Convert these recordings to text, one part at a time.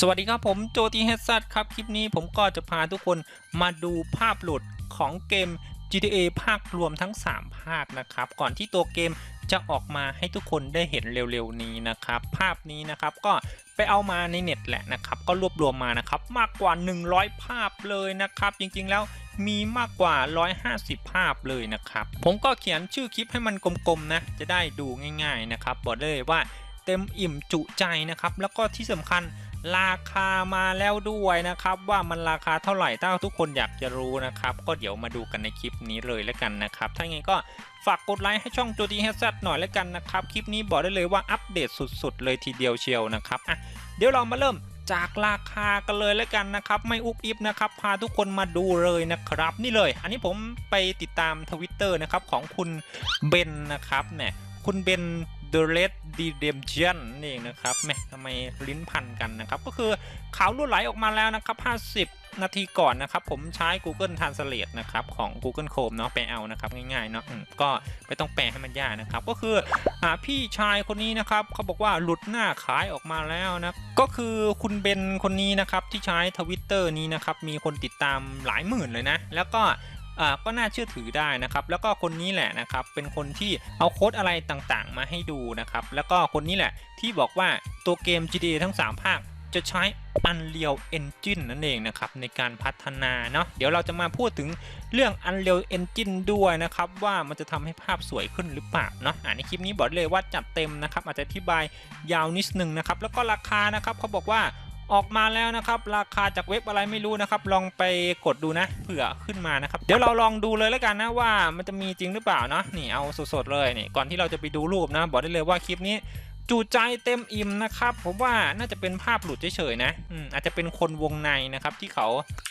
สวัสดีครับผมโจตีเฮดซัครับ คลิปนี้ผมก็จะพาทุกคนมาดูภาพหลุดของเกม GTA ภาครวมทั้ง 3 ภาคนะครับ ก่อนที่ตัวเกมจะออกมาให้ทุกคนได้เห็นเร็วๆนี้นะครับ ภาพนี้นะครับก็ ไปเอามาในเน็ตแหละนะครับก็รวบรวมมานะครับมากกว่า 100 ภาพเลยนะครับ จริงๆแล้วมีมากกว่า 150 ภาพเลยนะครับ ผมก็เขียนชื่อคลิปให้มันกลมๆนะจะได้ดูง่าย ๆนะครับ บอกเลยว่าเต็มอิ่มจุใจนะครับ แล้วก็ที่สำคัญ ราคามาแล้วด้วยนะครับว่ามันราคาเท่าไหร่ถ้าทุกคนอยากจะรู้นะครับ ก็เดี๋ยวมาดูกันในคลิปนี้เลยแล้วกันนะครับ ถ้าอย่างไงก็ฝากกดไลค์ให้ช่องโจดีเฮดซัหน่อยแล้วกันนะครับ คลิปนี้บอกได้เลยว่าอัปเดตสุดๆ เลยทีเดียวเชียวนะครับอะเดี๋ยวเรามาเริ่มจากราคากันเลยแล้วกันนะครับ ไม่อุบอิบนะครับ พาทุกคนมาดูเลยนะครับ นี่เลย อันนี้ผมไปติดตามทวิตเตอร์นะครับของคุณเบนนะครับเนี่ยคุณเบน The Red Redemption นี่เองนะครับแหมทำไมลิ้นพันกันนะครับ ก็คือข่าวรั่วไหลออกมาแล้วนะครับ 50นาทีก่อนนะครับ ผมใช้ Google Translate นะครับ ของ Google Chrome เนาะไปเอานะครับ ง่ายๆเนาะก็ไม่ต้องแปลให้มันยากนะครับ ก็คืออพี่ชายคนนี้นะครับเขาบอกว่าหลุดหน้าขายออกมาแล้วนะก็คือคุณเบนคนนี้นะครับที่ใช้ทวิตเตอร์นี้นะครับมีคนติดตามหลายหมื่นเลยนะ แล้วก็ อ่าก็น่าเชื่อถือได้นะครับ แล้วก็คนนี้แหละนะครับ เป็นคนที่เอาโค้ดอะไรต่างๆ มาให้ดูนะครับ แล้วก็คนนี้แหละที่บอกว่าตัวเกม GTA ทั้ง 3 ภาคจะใช้ Unreal Engine นั่นเองนะครับในการพัฒนาเนาะเดี๋ยวเราจะมาพูดถึงเรื่อง Unreal Engine ด้วยนะครับว่ามันจะทำให้ภาพสวยขึ้นหรือเปล่าเนาะอ่าในคลิปนี้บอกเลยว่าจัดเต็มนะครับอาจจะอธิบายยาวนิดนึงนะครับแล้วก็ราคานะครับเขาบอกว่า ออกมาแล้วนะครับ ราคาจากเว็บอะไรไม่รู้นะครับ ลองไปกดดูนะเผื่อขึ้นมานะครับ เดี๋ยวเราลองดูเลยแล้วกันนะว่ามันจะมีจริงหรือเปล่าเนาะนี่เอาสดๆเลยนี่ก่อนที่เราจะไปดูรูปนะ บอกได้เลยว่าคลิปนี้จูใจเต็มอิ่มนะครับผมว่าน่าจะเป็นภาพหลุดเฉยๆนะอืมอาจจะเป็นคนวงในนะครับ ที่เขา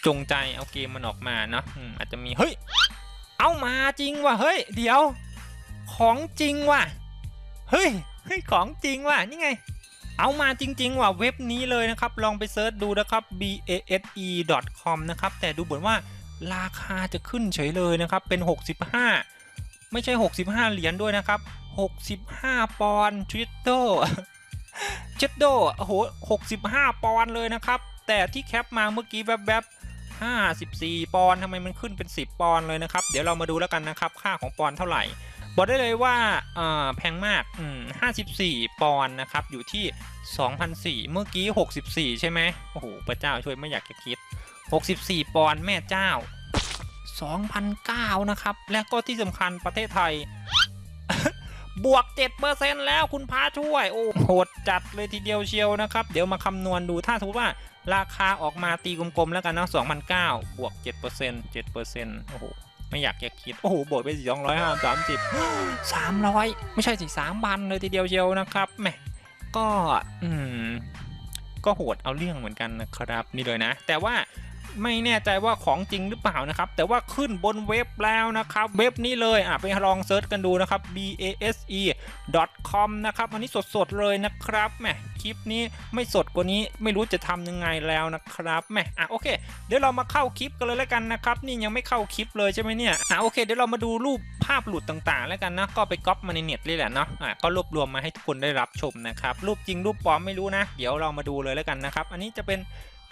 จงใจเอาเกมมันออกมาเนาะอืมอาจจะมีเฮ้ย เอามาจริงว่ะเฮ้ย เดี๋ยว ของจริงว่ะเฮ้ยเฮ้ยของจริงว่ะนี่ไง เอามาจริงๆว่ะเว็บนี้เลยนะครับ ลองไปเซิร์ชดูนะครับ base.com นะครับ แต่ดูเหมือนว่าราคาจะขึ้นเฉยเลยนะครับ เป็น 65 ไม่ใช่ 65 เหรียญด้วยนะครับ 65 ปอนด์ชิดโดชิดโดโอ้โห65 ปอนด์เลยนะครับ แต่ที่แคปมาเมื่อกี้แวบๆ54 ปอนด์ทำไมมันขึ้นเป็น 10 ปอนด์เลยนะครับ เดี๋ยวเรามาดูแล้วกันนะครับ ค่าของปอนด์เท่าไหร่ บอกได้เลยว่าแพงมากอืม54 ปอนด์นะครับ อยู่ที่ 2,004เมื่อกี้ 64 ใช่ไหมโอ้โห พระเจ้าช่วยไม่อยากจะคิด 64 ปอนด์แม่เจ้า 2,009นะครับ และก็ที่สำคัญประเทศไทย บวก 7%แล้วคุณพาช่วย โอ้โหดจัดเลยทีเดียวเชียวนะครับ เดี๋ยวมาคำนวณดูถ้าสมมติว่าราคาออกมาตีกลมๆแล้วกันเนาะ2,009บวก 7% 7%โอ้โห ไม่อยากจะคิด โอ้โหบวกไปสองร้อยห้าสามสิบสามร้อยไม่ใช่สิสามพันเลยทีเดียวเชียวนะครับแหมก็อืมก็โหดเอาเรื่องเหมือนกันนะครับนี่เลยนะ แต่ว่า ไม่แน่ใจว่าของจริงหรือเปล่านะครับ แต่ว่าขึ้นบนเว็บแล้วนะครับ เว็บนี้เลยอะไปลองเซิร์ชกันดูนะครับ base.com นะครับอันนี้สดๆเลยนะครับแหมคลิปนี้ไม่สดกว่านี้ไม่รู้จะทำยังไงแล้วนะครับแหมอะโอเค เดี๋ยวเรามาเข้าคลิปกันเลยแล้วกันนะครับนี่ยังไม่เข้าคลิปเลยใช่ไหมเนี่ยอะโอเคเดี๋ยวเรามาดูรูปภาพหลุดต่างๆ แล้วกันนะก็ไปก๊อปมาในเน็ตเลยแหละเนาะอะก็รวบรวมมาให้ทุกคนได้รับชมนะครับรูปจริงรูปปลอมไม่รู้นะ เดี๋ยวเรามาดูเลยแล้วกันนะครับ อันนี้จะเป็น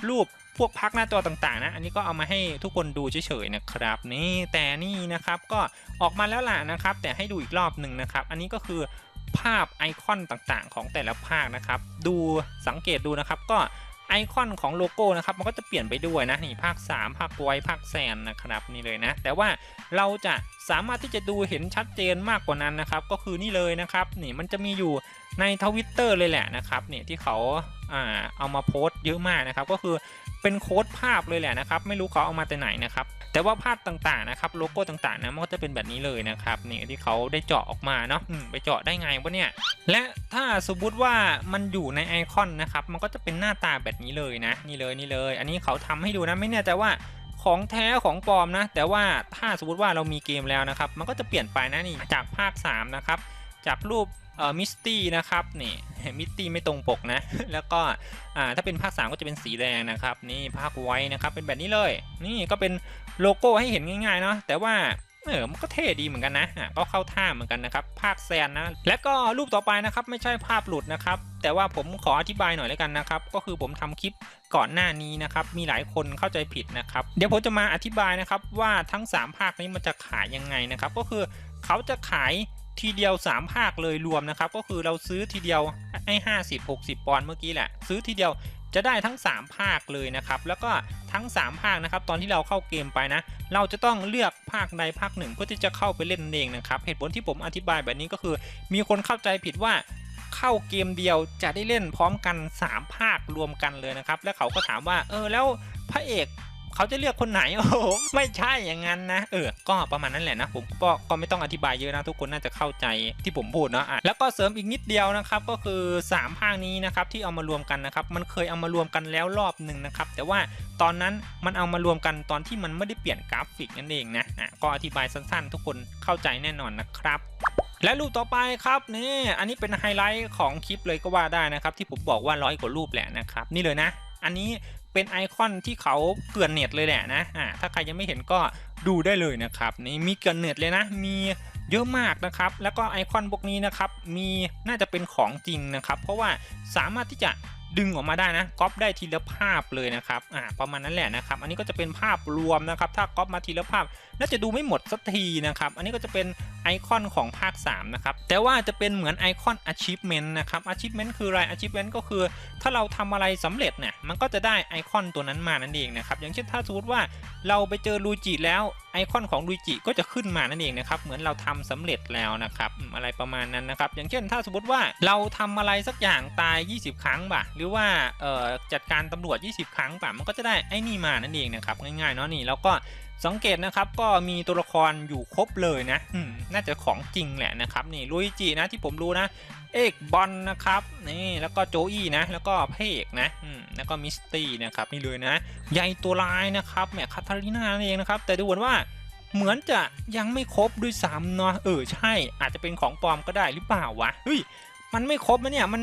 รูป พวกพักหน้าจอต่างๆนะ อันนี้ก็เอามาให้ทุกคนดูเฉยๆนะครับ นี่แต่นี่นะครับก็ออกมาแล้วล่ะนะครับ แต่ให้ดูอีกรอบหนึ่งนะครับ อันนี้ก็คือภาพไอคอนต่างๆ ของแต่ละภาคนะครับ ดูสังเกตดูนะครับ ก็ไอคอนของโลโก้นะครับมันก็จะเปลี่ยนไปด้วยนะนี่ภาค 3 ภาคไวภาคแซนนะครับนี่เลยนะ แต่ว่าเราจะสามารถที่จะดูเห็นชัดเจนมากกว่านั้นนะครับ ก็คือนี่เลยนะครับนี่มันจะมีอยู่ในทวิตเตอร์เลยแหละนะครับนี่ที่เขาอ่าเอามาโพสต์เยอะมากนะครับ ก็คือ เป็นโค้ดภาพเลยแหละนะครับ ไม่รู้เขาเอามาแต่ไหนนะครับ แต่ว่าภาพต่างๆนะครับ โลโก้ต่างๆนะมันก็จะเป็นแบบนี้เลยนะครับนี่ที่เขาได้เจาะออกมาเนาะไปเจาะได้ไงวะเนี่ย และถ้าสมมติว่ามันอยู่ในไอคอนนะครับ มันก็จะเป็นหน้าตาแบบนี้เลยนะ นี่เลยนี่เลย อันนี้เขาทำให้ดูนะไม่แน่ใจว่าของแท้ของปลอมนะ แต่ว่าถ้าสมมติว่าเรามีเกมแล้วนะครับ มันก็จะเปลี่ยนไปนะนี่จากภาค 3 นะครับ จากรูป เอ่อมิสตี้นะครับนี่มิสตี้ไม่ตรงปกนะ แล้วก็อ่าถ้าเป็นภาค 3 ก็จะเป็นสีแดงนะครับนี่ภาคไว้นะครับเป็นแบบนี้เลย นี่ก็เป็นโลโก้ให้เห็นง่ายๆเนาะแต่ว่าเออมันก็เท่ดีเหมือนกันนะก็เข้าท่าเหมือนกันนะครับ ภาคแซนนะ และก็รูปต่อไปนะครับไม่ใช่ภาพหลุดนะครับ แต่ว่าผมขออธิบายหน่อยแล้วกันนะครับ ก็คือผมทำคลิปก่อนหน้านี้นะครับ มีหลายคนเข้าใจผิดนะครับ เดี๋ยวผมจะมาอธิบายนะครับว่าทั้ง 3 ภาคนี้มันจะขายยังไงนะครับ ก็คือเขาจะขาย ทีเดียว 3 ภาคเลยรวมนะครับ ก็คือเราซื้อทีเดียวไอ้50 60ปอนด์เมื่อกี้แหละ ซื้อทีเดียวจะได้ทั้ง 3 ภาคเลยนะครับ แล้วก็ทั้ง 3 ภาคนะครับ ตอนที่เราเข้าเกมไปนะ เราจะต้องเลือกภาคใดภาคหนึ่งเพื่อที่จะเข้าไปเล่นนั่นเองนะครับ เหตุผลที่ผมอธิบายแบบนี้ก็คือ มีคนเข้าใจผิดว่าเข้าเกมเดียวจะได้เล่นพร้อมกัน 3 ภาครวมกันเลยนะครับ แล้วเขาก็ถามว่า เออแล้วพระเอก เขาจะเลือกคนไหนโอ้โหไม่ใช่อย่างนั้นนะ เออ ก็ประมาณนั้นแหละนะ ผมก็ก็ไม่ต้องอธิบายเยอะนะทุกคนน่าจะเข้าใจที่ผมพูดเนาะอะแล้วก็เสริมอีกนิดเดียวนะครับ ก็คือ3ภาคนี้นะครับที่เอามารวมกันนะครับ มันเคยเอามารวมกันแล้วรอบหนึ่งนะครับ แต่ว่าตอนนั้นมันเอามารวมกันตอนที่มันไม่ได้เปลี่ยนกราฟิกนั่นเองนะอะก็อธิบายสั้นๆ ทุกคนเข้าใจแน่นอนนะครับและรูปต่อไปครับนี่อันนี้เป็นไฮไลท์ของคลิปเลยก็ว่าได้นะครับ ที่ผมบอกว่าร้อยกว่ารูปแหละนะครับ นี่เลยนะ อันนี้ เป็นไอคอนที่เขาเกลื่อนเน็ตเลยแหละนะอ่าถ้าใครยังไม่เห็นก็ดูได้เลยนะครับนี่มีเกลื่อนเน็ตเลยนะ มีเยอะมากนะครับ แล้วก็ไอคอนพวกนี้นะครับ มีน่าจะเป็นของจริงนะครับ เพราะว่าสามารถที่จะดึงออกมาได้นะก๊อปได้ทีละภาพเลยนะครับอ่าประมาณนั้นแหละนะครับ อันนี้ก็จะเป็นภาพรวมนะครับ ถ้าก๊อปมาทีละภาพน่าจะดูไม่หมดสักทีนะครับ อันนี้ก็จะเป็น ไอคอนของภาค 3 นะครับ แต่ว่าจะเป็นเหมือนไอคอน achievement นะครับ achievement คืออะไร achievement ก็คือ ถ้าเราทำอะไรสำเร็จเนี่ยมันก็จะได้ไอคอนตัวนั้นมานั่นเองนะครับ อย่างเช่นถ้าสมมติว่าเราไปเจอลูจิแล้วไอคอนของลูจิก็จะขึ้นมานั่นเองนะครับ เหมือนเราทำสำเร็จแล้วนะครับ อะไรประมาณนั้นนะครับ อย่างเช่นถ้าสมมติว่าเราทำอะไรสักอย่างตาย 20 ครั้งป่ะหรือว่าจัดการตำรวจ 20 ครั้งป่ะมันก็จะได้ไอ้นี่มานั่นเองนะครับ ง่ายๆเนาะนี่แล้วก็สังเกตนะครับก็มีตัวละครอยู่ครบเลยนะน่าจะของจริงแหละนะครับนี่ลุยจินะที่ผมรู้นะ เอกบอลนะครับนี่แล้วก็โจอี้นะ แล้วก็พระเอกนะแล้วก็มิสตี้นะครับนี่เลยนะใหญ่ตัวร้ายนะครับแมคาทาริน่านเองนะครับ แต่ดูเหมือนว่าเหมือนจะยังไม่ครบด้วยซ้ำเนาะเออใช่อาจจะเป็นของปลอมก็ได้หรือเปล่าวะเฮ้ยมันไม่ครบนะเนี่ยมัน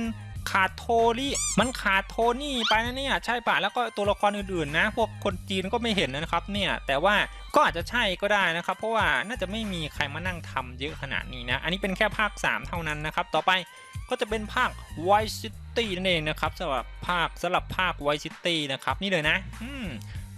ขาดโทลี่มันขาดโทนี่ไปนะเนี่ยใช่ปะแล้วก็ตัวละครอื่นๆนะ พวกคนจีนก็ไม่เห็นนะครับเนี่ยแต่ว่าก็อาจจะใช่ก็ได้นะครับ เพราะว่าน่าจะไม่มีใครมานั่งทำเยอะขนาดนี้นะ อันนี้เป็นแค่ภาค 3 เท่านั้นนะครับ ต่อไปก็จะเป็นภาค White City นั่นเองนะครับสำหรับภาคสำหรับภาค White City นะครับนี่เลยนะ อืม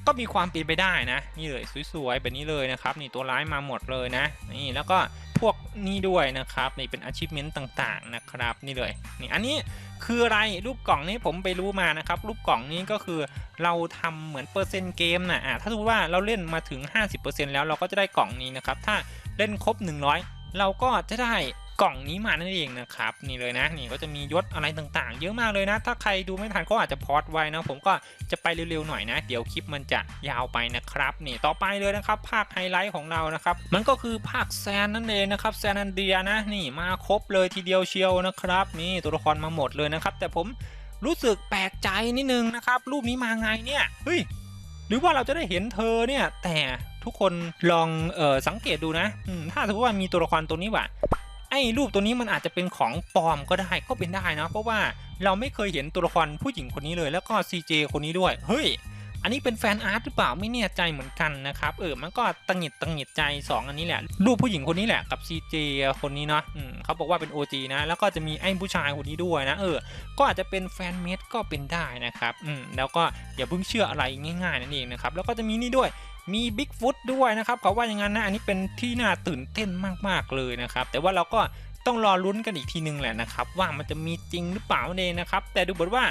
ก็มีความเป็นไปได้นะ นี่เลยสวยๆแบบนี้เลยนะครับ นี่ตัวร้ายมาหมดเลยนะ นี่แล้วก็พวกนี้ด้วยนะครับนี่เป็น achievement ต่างๆนะครับ นี่เลยนี่อันนี้ คืออะไรรูปกล่องนี้ผมไปรู้มานะครับ รูปกล่องนี้ก็คือเราทำเหมือนเปอร์เซ็นต์เกมนะอะถ้าสมมติว่าเราเล่นมาถึง 50%แล้วเราก็จะได้กล่องนี้นะครับ ถ้าเล่นครบ 100 เราก็จะได้กล่องนี้มานั่นเองนะครับนี่เลยนะนี่ก็จะมียศอะไรต่างๆ เยอะมากเลยนะ ถ้าใครดูไม่ทันก็อาจจะพอดไว้นะผมก็จะไปเร็วๆหน่อยนะ เดี๋ยวคลิปมันจะยาวไปนะครับนี่ต่อไปเลยนะครับ ภาคไฮไลท์ของเรานะครับ มันก็คือภาคแซนนั่นเองนะครับแซนอันเดียนะนี่มาครบเลยทีเดียวเชียวนะครับนี่ตัวละครมาหมดเลยนะครับ แต่ผมรู้สึกแปลกใจนิดนึงนะครับ รูปนี้มาไงเนี่ยเฮ้ยหรือว่าเราจะได้เห็นเธอเนี่ยแต่ทุกคนลองออสังเกตดูนะถ้าสมมติว่ามีตัวละครตัวนี้ว่ะ ไอ้รูปตัวนี้มันอาจจะเป็นของปลอมก็ได้ก็เป็นได้นะเพราะว่าเราไม่เคยเห็นตัวละครผู้หญิงคนนี้เลย แล้วก็ CJ คนนี้ด้วยเฮ้ยอันนี้เป็นแฟนอาร์ตหรือเปล่าไม่แน่ใจเหมือนกันนะครับเออมันก็ตังหิดตังหิดใจ 2 อันนี้แหละ รูปผู้หญิงคนนี้แหละกับ CJ คนนี้เนาะอืมเขาบอกว่าเป็น OG นะ แล้วก็จะมีไอ้ผู้ชายคนนี้ด้วยนะเออ ก็อาจจะเป็นแฟนเมดก็เป็นได้นะครับอืมแล้วก็อย่าเพิ่งเชื่ออะไรง่ายๆนั่นเองนะครับแล้วก็จะมีนี่ด้วย มีบิ๊กฟุตด้วยนะครับเขาว่าอย่างนั้นนะอันนี้เป็นที่น่าตื่นเต้นมากๆเลยนะครับ แต่ว่าเราก็ต้องรอลุ้นกันอีกทีนึงแหละนะครับ ว่ามันจะมีจริงหรือเปล่าเองนะครับ แต่ดูเหมือนว่า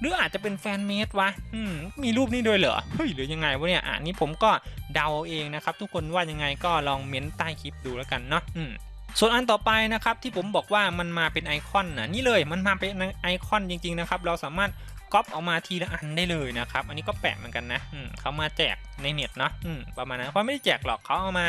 หรืออาจจะเป็นแฟนเมดวะอืมมีรูปนี้ด้วยเหรอ เฮ้ยหรือยังไงวะเนี่ย อ่านี่ผมก็เดาเองนะครับ ทุกคนว่ายังไงก็ลองเม้นใต้คลิปดูแล้วกันเนาะ อืมส่วนอันต่อไปนะครับที่ผมบอกว่ามันมาเป็นไอคอนนะนี่เลยมันมาเป็นไอคอนจริงๆนะครับ เราสามารถ ก๊อปออกมาทีละอันได้เลยนะครับ อันนี้ก็แปลกเหมือนกันนะอืเขามาแจกในเน็ตเนาะประมาณนั้นเขาไม่ได้แจกหรอกเขาเอามา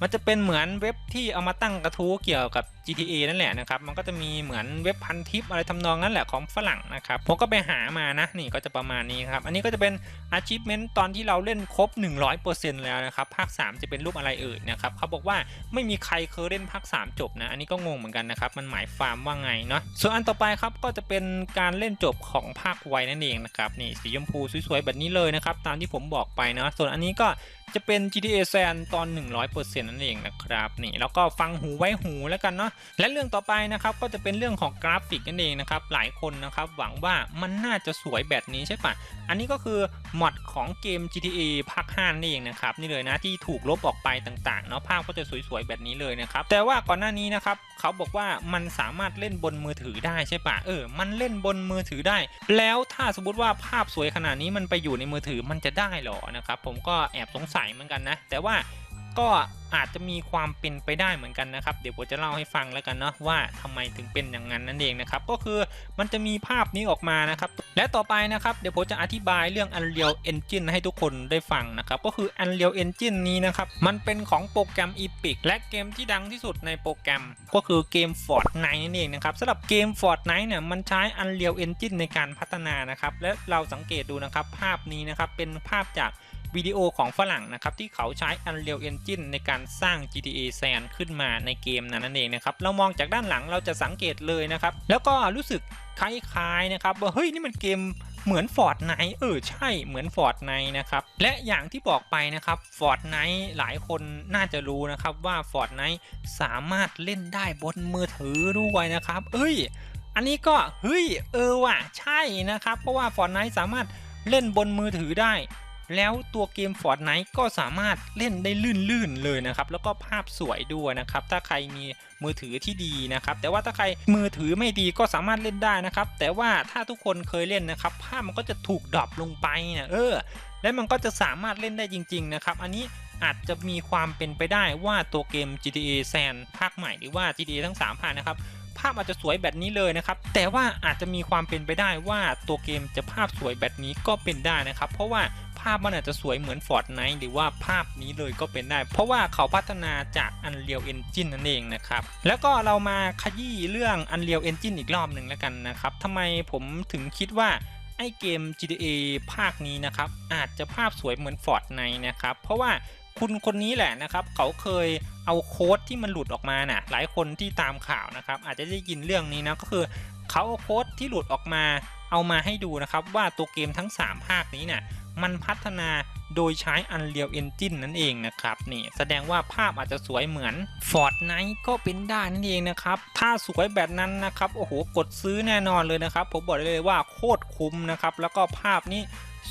มันจะเป็นเหมือนเว็บที่เอามาตั้งกระทู้เกี่ยวกับ GTA นั่นแหละนะครับ มันก็จะมีเหมือนเว็บพันทิปอะไรทำนองนั้นแหละของฝรั่งนะครับ ผมก็ไปหามานะ นี่ก็จะประมาณนี้ครับ อันนี้ก็จะเป็น achievement ตอนที่เราเล่นครบ 100%แล้วนะครับ ภาค 3 จะเป็นรูปอะไรเอ่ยนะครับ เขาบอกว่าไม่มีใครเคยเล่นภาค 3 จบนะ อันนี้ก็งงเหมือนกันนะครับ มันหมายความว่าไงเนาะ ส่วนอันต่อไปครับ ก็จะเป็นการเล่นจบของภาคไวนั่นเองนะครับ นี่สีชมพูสวยๆแบบนี้เลยนะครับ ตามที่ผมบอกไปเนาะ ส่วนอันนี้ก็จะเป็น GTA San ตอน 100%นั่นเองนะครับ นี่แล้วก็ฟังหูไว้หูแล้วกันเนาะและเรื่องต่อไปนะครับก็จะเป็นเรื่องของกราฟิกนั่นเองนะครับหลายคนนะครับหวังว่ามันน่าจะสวยแบบนี้ใช่ปะอันนี้ก็คือมอดของเกม GTA ภาค5นั่นเองนะครับนี่เลยนะที่ถูกลบออกไปต่างๆเนาะภาพก็จะสวยๆแบบนี้เลยนะครับแต่ว่าก่อนหน้านี้นะครับเขาบอกว่ามันสามารถเล่นบนมือถือได้ใช่ปะเออมันเล่นบนมือถือได้ แล้วถ้าสมมติว่าภาพสวยขนาดนี้มันไปอยู่ในมือถือมันจะได้หรอนะครับผมก็แอบสงสัยเหมือนกันนะแต่ว่า ก็อาจจะมีความเป็นไปได้เหมือนกันนะครับ เดี๋ยวผมจะเล่าให้ฟังแล้วกันเนาะว่าทำไมถึงเป็นอย่างนั้นนั่นเองนะครับ ก็คือมันจะมีภาพนี้ออกมานะครับ และต่อไปนะครับ เดี๋ยวผมจะอธิบายเรื่อง Unreal Engine ให้ทุกคนได้ฟังนะครับ ก็คือ Unreal Engine นี้นะครับ มันเป็นของโปรแกรม Epic และเกมที่ดังที่สุดในโปรแกรม ก็คือเกม Fortnite นั่นเองนะครับสำหรับเกม Fortnite เนี่ยมันใช้ Unreal Engine ในการพัฒนานะครับและเราสังเกตดูนะครับภาพนี้นะครับเป็นภาพจาก วิดีโอของฝรั่งนะครับที่เขาใช้ Unreal Engine ในการสร้าง GTA San ขึ้นมาในเกมนั้นนั่นเองนะครับเรามองจากด้านหลังเราจะสังเกตเลยนะครับแล้วก็รู้สึกคล้ายๆนะครับว่าเฮ้ยนี่มันเกมเหมือน Fortnite เออใช่เหมือน Fortnite นะครับและอย่างที่บอกไปนะครับ Fortnite หลายคนน่าจะรู้นะครับว่า Fortnite สามารถเล่นได้บนมือถือด้วยนะครับ เอ้ย อันนี้ก็เฮ้ยเออว่ะใช่นะครับ เพราะว่า Fortnite สามารถเล่นบนมือถือได้ แล้วตัวเกม Fortnite ก็สามารถเล่นได้ลื่นๆเลยนะครับ แล้วก็ภาพสวยด้วยนะครับ ถ้าใครมีมือถือที่ดีนะครับ แต่ว่าถ้าใครมือถือไม่ดีก็สามารถเล่นได้นะครับ แต่ว่าถ้าทุกคนเคยเล่นนะครับ ภาพมันก็จะถูกดรอปลงไปนะเออ และมันก็จะสามารถเล่นได้จริง ๆ นะครับ อันนี้อาจจะมีความเป็นไปได้ว่าตัวเกม GTA San ภาคใหม่หรือว่า GTA ทั้ง3ภาคนะครับ ภาพอาจจะสวยแบบนี้เลยนะครับ แต่ว่าอาจจะมีความเป็นไปได้ว่าตัวเกมจะภาพสวยแบบนี้ก็เป็นได้นะครับ เพราะว่าภาพมันอาจจะสวยเหมือน Fortnite หรือว่าภาพนี้เลยก็เป็นได้ เพราะว่าเขาพัฒนาจาก Unreal Engine นั่นเองนะครับ แล้วก็เรามาขยี้เรื่อง Unreal Engine อีกรอบหนึ่งแล้วกันนะครับทำไมผมถึงคิดว่าไอเกม GTA ภาคนี้นะครับอาจจะภาพสวยเหมือน Fortnite นะครับ เพราะว่าคุณคนนี้แหละนะครับ เขาเคย เอาโค้ดที่มันหลุดออกมาน่ะหลายคนที่ตามข่าวนะครับ อาจจะได้ยินเรื่องนี้นะก็คือเขาเอาโค้ดที่หลุดออกมา เอามาให้ดูนะครับว่าตัวเกมทั้ง 3 ภาคนี้เนี่ยมันพัฒนาโดยใช้ Unreal Engine นั่นเองนะครับนี่แสดงว่าภาพอาจจะสวยเหมือน Fortnite ก็เป็นได้นั่นเองนะครับ ถ้าสวยแบบนั้นนะครับ โอ้โห กดซื้อแน่นอนเลยนะครับ ผมบอกได้เลยว่าโคตรคุ้มนะครับ แล้วก็ภาพนี้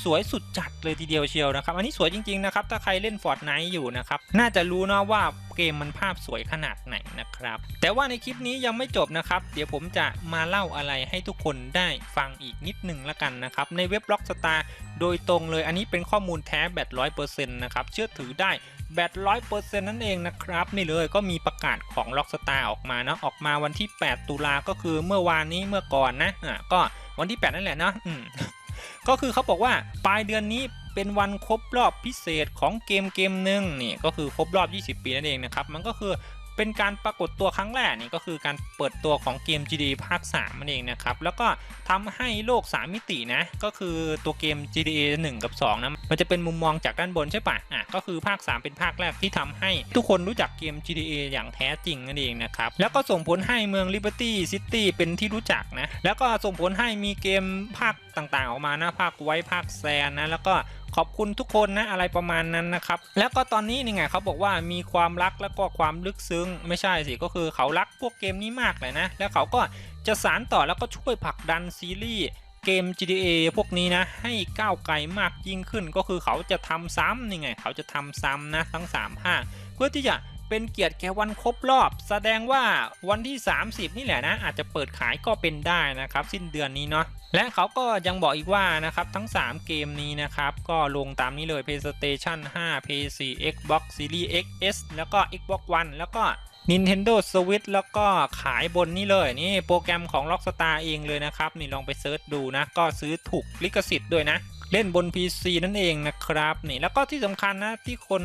สวยสุดจัดเลยทีเดียวเชียวนะครับ อันนี้สวยจริงๆนะครับ ถ้าใครเล่น Fortnite อยู่นะครับ น่าจะรู้นะว่าเกมมันภาพสวยขนาดไหนนะครับ แต่ว่าในคลิปนี้ยังไม่จบนะครับ เดี๋ยวผมจะมาเล่าอะไรให้ทุกคนได้ฟังอีกนิดหนึ่งละกันนะครับ ในเว็บ Rockstar โดยตรงเลย อันนี้เป็นข้อมูลแท้แบตร้อยเปอร์เซ็นต์นะครับ เชื่อถือได้แบตร้อยเปอร์เซ็นต์นั่นเองนะครับนี่เลยก็มีประกาศของ Rockstar ออกมาเนาะออกมาวันที่ 8 ตุลาก็คือเมื่อวานนี้เมื่อก่อนนะอะก็วันที่ 8 นั่นแหละเนาะอืม ก็คือเขาบอกว่าปลายเดือนนี้เป็นวันครบรอบพิเศษของเกมเกมหนึ่งนี่ก็คือครบรอบ 20 ปีนั่นเองนะครับ มันก็คือ เป็นการปรากฏตัวครั้งแรกนี่ก็คือการเปิดตัวของเกม GTA ภาค3นั่นเองนะครับ แล้วก็ทำให้โลก 3 มิตินะ ก็คือตัวเกม GTA 1 กับ 2 นะ มันจะเป็นมุมมองจากด้านบนใช่ปะอะก็คือภาค 3 เป็นภาคแรกที่ทำให้ทุกคนรู้จักเกม GTA อย่างแท้จริงนั่นเองนะครับ แล้วก็ส่งผลให้เมือง Liberty City เป็นที่รู้จักนะ แล้วก็ส่งผลให้มีเกมภาคต่างๆ ออกมานะภาคไว้ภาคแซนนะแล้วก็ ขอบคุณทุกคนนะอะไรประมาณนั้นนะครับ แล้วก็ตอนนี้นี่ไงเขาบอกว่ามีความรักแล้วก็ความลึกซึ้ง ไม่ใช่สิก็คือเขารักพวกเกมนี้มากเลยนะ แล้วเขาก็จะสารต่อแล้วก็ช่วยผลักดันซีรีส์เกม GTA พวกนี้นะให้ก้าวไกลมากยิ่งขึ้นก็คือเขาจะทำซ้ำนี่ไง เขาจะทำซ้ำนะทั้ง3ภาคเพื่อที่จะ เป็นเกียรติแก่วันครบรอบ แสดงว่าวันที่ 30 นี่แหละนะ อาจจะเปิดขายก็เป็นได้นะครับ สิ้นเดือนนี้เนาะและเขาก็ยังบอกอีกว่านะครับทั้ง 3 เกมนี้นะครับ ก็ลงตามนี้เลย PlayStation 5 PS4 Xbox Series XS แล้วก็ Xbox One แล้วก็ Nintendo Switch แล้วก็ขายบนนี่เลยนี่โปรแกรมของ Rockstar เองเลยนะครับ นี่ลองไปเซิร์ชดูนะ ก็ซื้อถูกลิขสิทธิ์ด้วยนะ เล่นบน PC นั่นเองนะครับนี่แล้วก็ที่สำคัญนะที่คน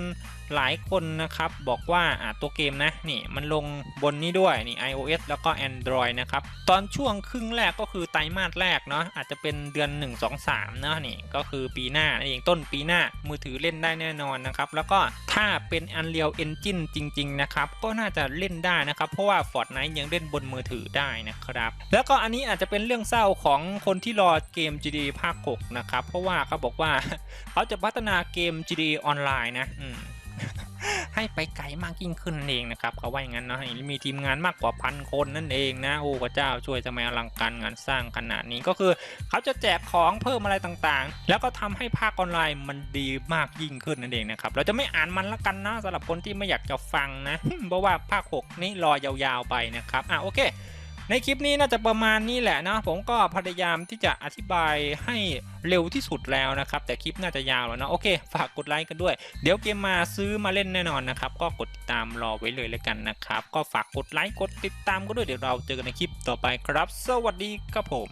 หลายคนนะครับบอกว่าอ่าตัวเกมนะนี่มันลงบนนี้ด้วยนี่ iOS แล้วก็ Android นะครับตอนช่วงครึ่งแรกก็คือไตรมาสแรกเนาะอาจจะเป็นเดือน 1 2 3เนาะนี่ก็คือปีหน้านั่นเองต้นปีหน้ามือถือเล่นได้แน่นอนนะครับแล้วก็ถ้าเป็น Unreal Engine จริง ๆ นะครับก็น่าจะเล่นได้นะครับเพราะว่า Fortnite ยังเล่นบนมือถือได้นะครับแล้วก็อันนี้อาจจะเป็นเรื่องเศร้าของคนที่รอเกม GTA ภาค6นะครับเพราะว่าเขาบอกว่าเขาจะพัฒนาเกม GTA ออนไลน์นะอืม ให้ไปไกลมากยิ่งขึ้นนั่นเองนะครับเขาว่าอย่างนั้นนะมีทีมงานมากกว่าพันคนนั่นเองนะโอ้พระเจ้าช่วยทำไมอลังการงานสร้างขนาดนี้ก็คือ เขาจะแจกของเพิ่มอะไรต่างๆ แล้วก็ทำให้ภาคออนไลน์มันดีมากยิ่งขึ้นนั่นเองนะครับเราจะไม่อ่านมันละกันนะสำหรับคนที่ไม่อยากจะฟังนะเพราะว่าภาค 6 นี้รอยาวๆไปนะครับอะโอเค ในคลิปนี้น่าจะประมาณนี้แหละนะผมก็พยายามที่จะอธิบายให้เร็วที่สุดแล้วนะครับ แต่คลิปน่าจะยาวแล้วนะโอเค ฝากกดไลค์กันด้วย เดี๋ยวเกมมาซื้อมาเล่นแน่นอนนะครับ ก็กดติดตามรอไว้เลยแล้วกันนะครับ ก็ฝากกดไลค์กดติดตามก็ด้วยเดี๋ยวเราเจอกันในคลิปต่อไปครับ สวัสดีครับผม